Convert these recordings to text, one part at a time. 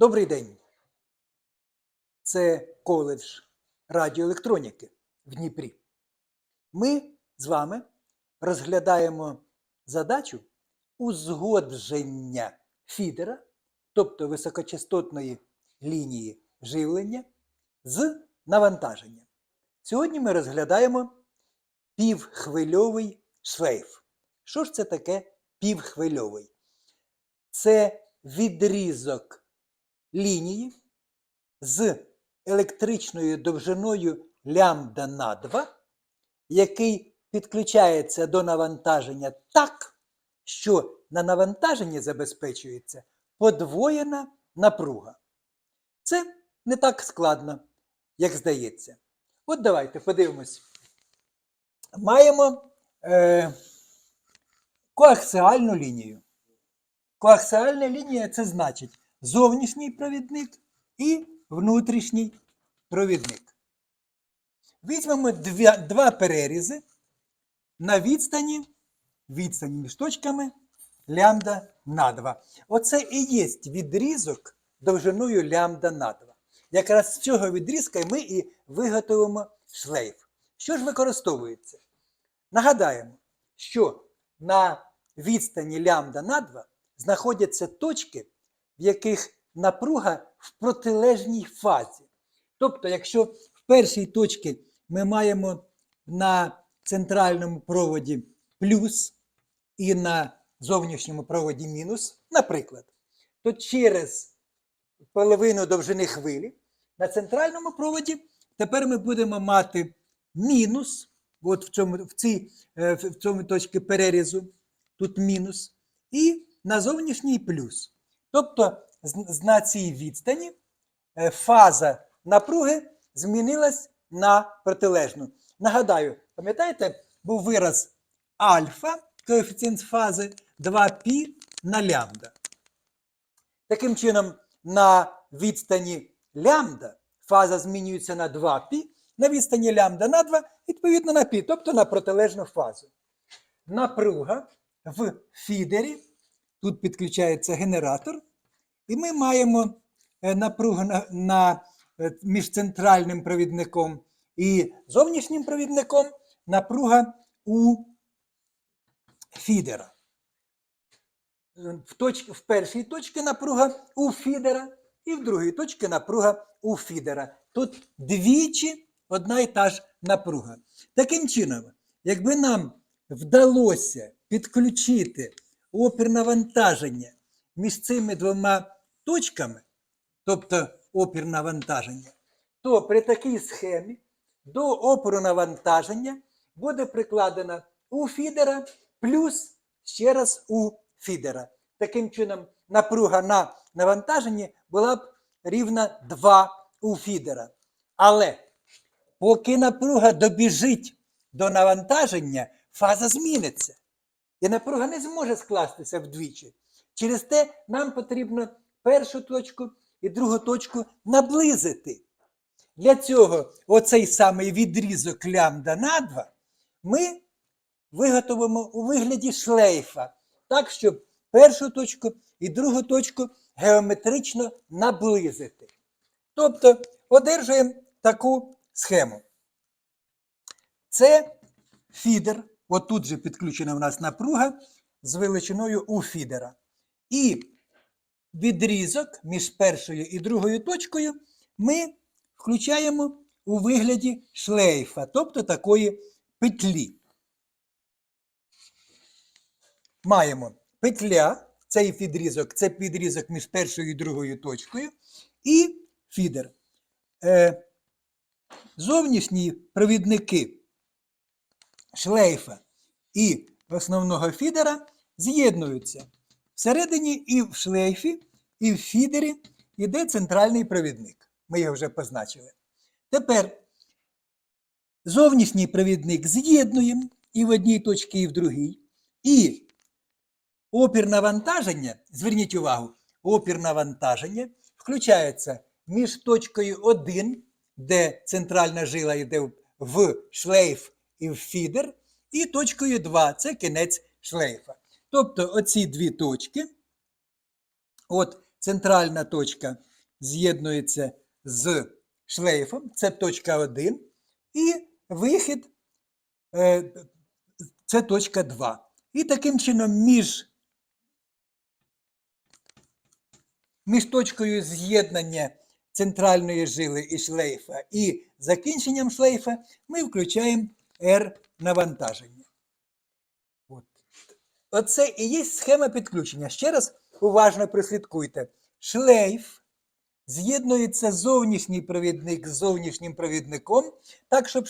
Добрий день. Це коледж радіоелектроніки в Дніпрі. Ми з вами розглядаємо задачу узгодження фідера, тобто високочастотної лінії живлення з навантаженням. Сьогодні ми розглядаємо півхвильовий шлейф. Що ж це таке півхвильовий? Це відрізок лінії з електричною довжиною лямбда на 2, який підключається до навантаження так, що на навантаженні забезпечується подвоєна напруга. Це не так складно, як здається. От давайте подивимось. Маємо е, коаксіальну лінію. Коаксіальна лінія це значить зовнішній провідник і внутрішній провідник. Візьмемо дві, два перерізи на відстані, відстані між точками лямбда на 2. Оце і є відрізок довжиною лямбда на 2. Якраз з цього відрізка ми і виготовимо шлейф. Що ж використовується? Нагадаємо, що на відстані лямбда на 2 знаходяться точки, в яких напруга в протилежній фазі. Тобто, якщо в першій точці ми маємо на центральному проводі плюс і на зовнішньому проводі мінус, наприклад, то через половину довжини хвилі на центральному проводі тепер ми будемо мати мінус, от в цьому, в цій, е, в цьому точці перерізу, тут мінус, і на зовнішній плюс. Тобто з- з- на цій відстані е, фаза напруги змінилась на протилежну. Нагадаю, пам'ятаєте, був вираз альфа, коефіцієнт фази 2π на лямбда. Таким чином, на відстані лямбда фаза змінюється на 2π, на відстані лямбда на 2, відповідно на π, тобто на протилежну фазу. Напруга в фідері, тут підключається генератор, і ми маємо е, напругу на, на, е, між центральним провідником і зовнішнім провідником, напруга у фідера. Е, В, точ, в першій точці напруга у фідера, і в другій точці напруга у фідера. Тут двічі одна і та ж напруга. Таким чином, якби нам вдалося підключити опір навантаження між цими двома точками, тобто опір навантаження, то при такій схемі до опору навантаження буде прикладена у фідера плюс ще раз у фідера. Таким чином, напруга на навантаженні була б рівна 2 у фідера. Але поки напруга добіжить до навантаження, фаза зміниться. І напруга не зможе скластися вдвічі. Через те нам потрібно першу точку і другу точку наблизити. Для цього оцей самий відрізок лямбда на 2 ми виготовимо у вигляді шлейфа, так, щоб першу точку і другу точку геометрично наблизити. Тобто одержуємо таку схему. Це фідер, отут же підключена в нас напруга з величиною у фідера. І відрізок між першою і другою точкою ми включаємо у вигляді шлейфа, тобто такої петлі. Маємо петля, цей відрізок, це підрізок між першою і другою точкою, і фідер. Е, зовнішні провідники шлейфа і основного фідера з'єднуються. Всередині і в шлейфі, і в фідері йде центральний провідник. Ми його вже позначили. Тепер зовнішній провідник з'єднуємо і в одній точці, і в другій. І опір навантаження, зверніть увагу, опір навантаження включається між точкою 1, де центральна жила йде в шлейф і в фідер, і точкою 2 це кінець шлейфа. Тобто оці дві точки, от центральна точка з'єднується з шлейфом, це точка 1, і вихід е, це точка 2. І таким чином між, між точкою з'єднання центральної жили і шлейфа і закінченням шлейфа ми включаємо R навантаження. От. Оце і є схема підключення. Ще раз уважно прослідкуйте. Шлейф з'єднується зовнішній провідник з зовнішнім провідником, так, щоб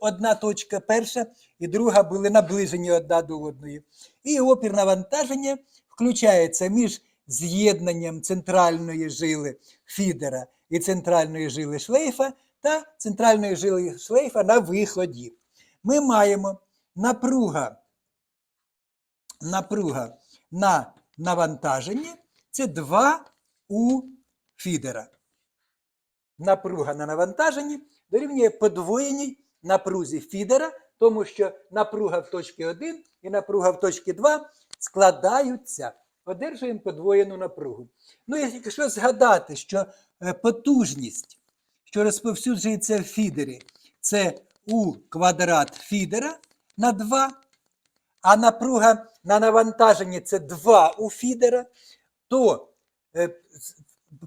одна точка перша і друга були наближені одна до одної. І опір навантаження включається між з'єднанням центральної жили фідера і центральної жили шлейфа та центральної жили шлейфа на виході. Ми маємо напруга, напруга на навантаженні це 2 у фідера. Напруга на навантаженні дорівнює подвоєній напрузі фідера, тому що напруга в точці 1 і напруга в точці 2 складаються. Одержуємо подвоєну напругу. Ну, якщо згадати, що е, потужність, що розповсюджується в фідері, це у квадрат фідера на 2, а напруга на навантаженні це 2 у фідера, то е,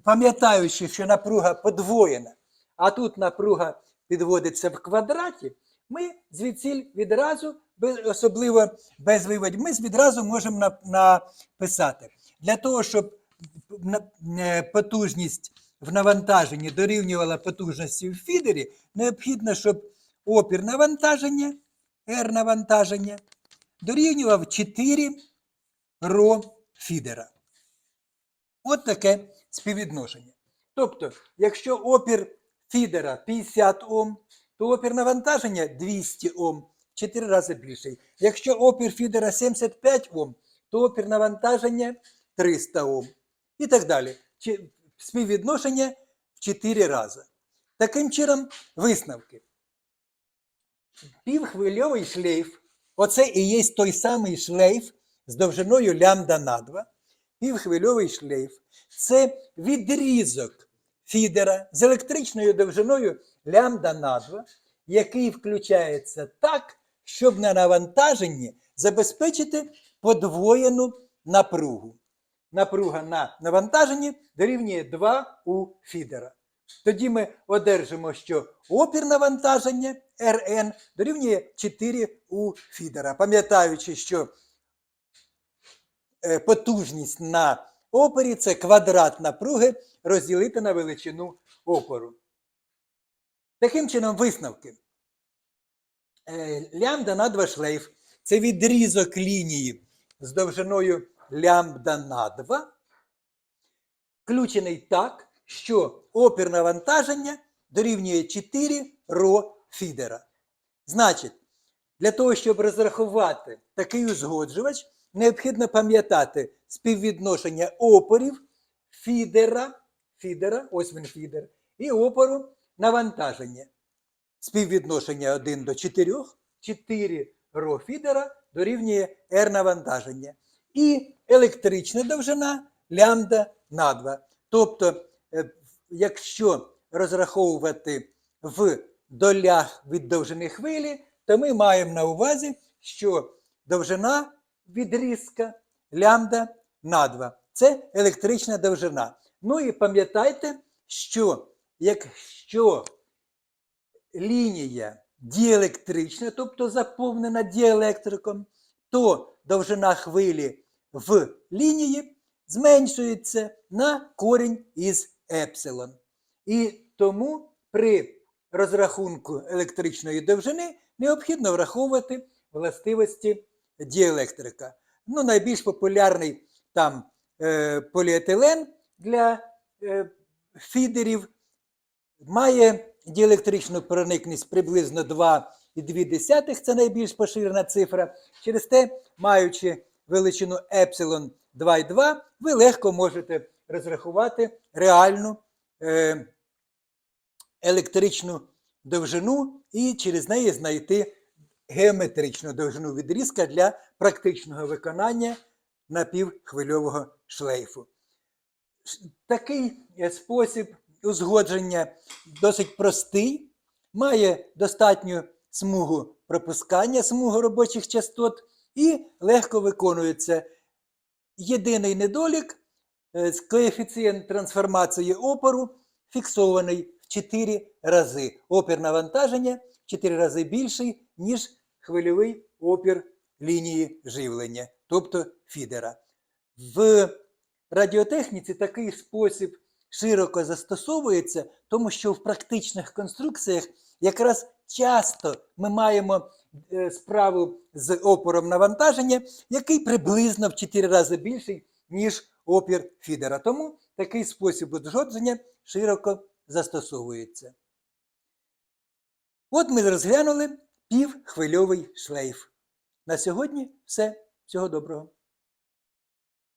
пам'ятаючи, що напруга подвоєна, а тут напруга підводиться в квадраті, ми звідсіль відразу, особливо без виводів, ми відразу можемо написати. Для того, щоб е, потужність в навантаженні дорівнювала потужності в фідері, необхідно, щоб опір навантаження, R навантаження, дорівнював 4 ро фідера. От таке співвідношення. Тобто, якщо опір фідера 50 Ом, то опір навантаження 200 Ом, 4 рази більший. Якщо опір фідера 75 Ом, то опір навантаження 300 Ом. І так далі. Співвідношення в 4 рази. Таким чином, висновки. Півхвильовий шлейф, оце і є той самий шлейф з довжиною лямбда на 2, півхвильовий шлейф це відрізок фідера з електричною довжиною лямбда на 2, який включається так, щоб на навантаженні забезпечити подвоєну напругу. Напруга на навантаженні дорівнює 2 у фідера. Тоді ми одержимо, що опір навантаження РН дорівнює 4 у фідера. Пам'ятаючи, що е, потужність на опорі це квадрат напруги розділити на величину опору. Таким чином, висновки. Е, Лямбда на 2 шлейф це відрізок лінії з довжиною лямбда на 2, включений так, що опір навантаження дорівнює 4 ро фідера. Значить, для того, щоб розрахувати такий узгоджувач, необхідно пам'ятати співвідношення опорів фідера, фідера, ось він фідер, і опору навантаження. Співвідношення 1 до 4, 4 ро фідера дорівнює R навантаження. І електрична довжина лямбда на 2. Тобто, якщо розраховувати в долях від довжини хвилі, то ми маємо на увазі, що довжина відрізка лямбда на 2. Це електрична довжина. Ну і пам'ятайте, що якщо лінія діелектрична, тобто заповнена діелектриком, то довжина хвилі в лінії зменшується на корінь із епсилон. І тому при розрахунку електричної довжини необхідно враховувати властивості діелектрика. Ну, найбільш популярний там е, поліетилен для е, фідерів має діелектричну проникність приблизно 2,2, це найбільш поширена цифра. Через те, маючи величину епсилон 2,2, ви легко можете розрахувати реальну е, електричну довжину і через неї знайти геометричну довжину відрізка для практичного виконання напівхвильового шлейфу. Такий е, спосіб узгодження досить простий, має достатню смугу пропускання, смугу робочих частот і легко виконується. Єдиний недолік коефіцієнт трансформації опору фіксований в 4 рази. Опір навантаження в 4 рази більший, ніж хвильовий опір лінії живлення, тобто фідера. В радіотехніці такий спосіб широко застосовується, тому що в практичних конструкціях якраз часто ми маємо е, справу з опором навантаження, який приблизно в 4 рази більший, ніж опір фідера. Тому такий спосіб узгодження широко застосовується. От ми розглянули півхвильовий шлейф. На сьогодні все. Всього доброго.